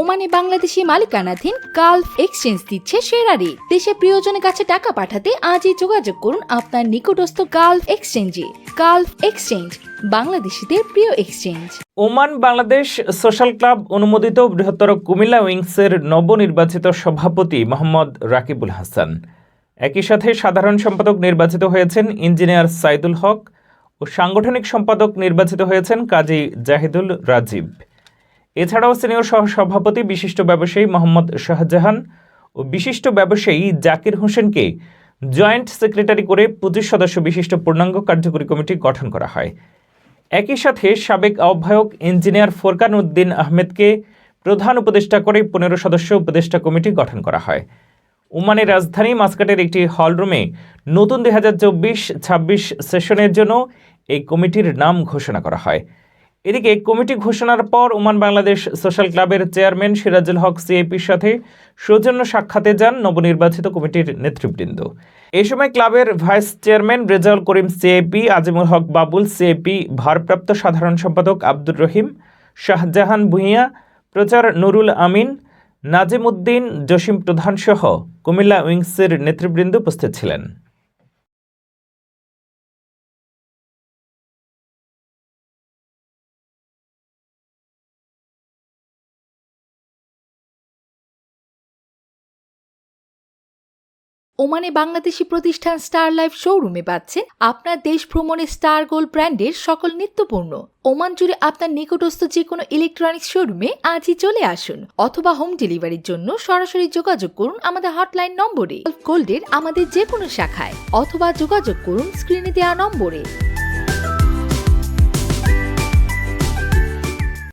ওমানে বাংলাদেশি মালিকানাধীন Gulf exchange দিচ্ছে সেরা রেট দেশে প্রিয়জনের কাছে টাকা পাঠাতে আজই যোগাযোগ করুন আপনার নিকটস্থ গালফ এক্সচেঞ্জে। গালফ এক্সচেঞ্জ, বাংলাদেশিদের প্রিয় exchange. Oman Bangladesh social club অনুমোদিত বৃহত্তর কুমিল্লা উইংসের নবনির্বাচিত সভাপতি মোহাম্মদ রাকিবুল হাসান। একই সাথে সাধারণ সম্পাদক নির্বাচিত হয়েছেন ইঞ্জিনিয়ার সাইদুল হক ও সাংগঠনিক সম্পাদক নির্বাচিত হয়েছেন কাজী জাহিদুল রাজীব। এছাড়াও সিনিয়র সহ সভাপতি বিশিষ্ট ব্যবসায়ী মোহাম্মদ শাহজাহান ও বিশিষ্ট ব্যবসায়ী জাকির হোসেনকে জয়েন্ট সেক্রেটারি করে পঁচিশ সদস্য বিশিষ্ট পূর্ণাঙ্গ কার্যকরী কমিটি গঠন করা হয়। একই সাথে সাবেক আহ্বায়ক ইঞ্জিনিয়ার ফোরকান উদ্দিন আহমেদকে প্রধান উপদেষ্টা করে পনেরো সদস্য উপদেষ্টা কমিটি গঠন করা হয়। ওমানের রাজধানী মাস্কাটের একটি হলরুমে নতুন দুই হাজার চব্বিশ ছাব্বিশ সেশনের জন্য এই কমিটির নাম ঘোষণা করা হয়। এদিকে কমিটি ঘোষণার পর ওমান বাংলাদেশ সোশ্যাল ক্লাবের চেয়ারম্যান সিরাজুল হক সিএপির সাথে সৌজন্য সাক্ষাতে যান নবনির্বাচিত কমিটির নেতৃবৃন্দ। এ সময় ক্লাবের vice chairman Rezaul Karim CAP Azimul Haque Babul CAP ভারপ্রাপ্ত সাধারণ সম্পাদক আব্দুর রহিম, শাহজাহান ভূঁইয়া, প্রচার নুরুল আমিন নাজিম উদ্দিন জসিম প্রধানসহ কুমিল্লা উইংসের নেতৃবৃন্দ উপস্থিত ছিলেন। ওমানে বাংলাদেশি প্রতিষ্ঠান স্টার লাইফ শোরুমে পাচ্ছেন আপনার দেশ ভ্রমণে স্টার গোল্ড ব্র্যান্ডের সকল নিত্যপূর্ণ। ওমান জুড়ে আপনার নিকটস্থ যে কোনো ইলেকট্রনিক্স শোরুমে আজই চলে আসুন অথবা হোম ডেলিভারির জন্য সরাসরি যোগাযোগ করুন আমাদের হটলাইন নম্বরে। গোল্ডের আমাদের যে কোনো শাখায় অথবা যোগাযোগ করুন স্ক্রিনে দেওয়া নম্বরে।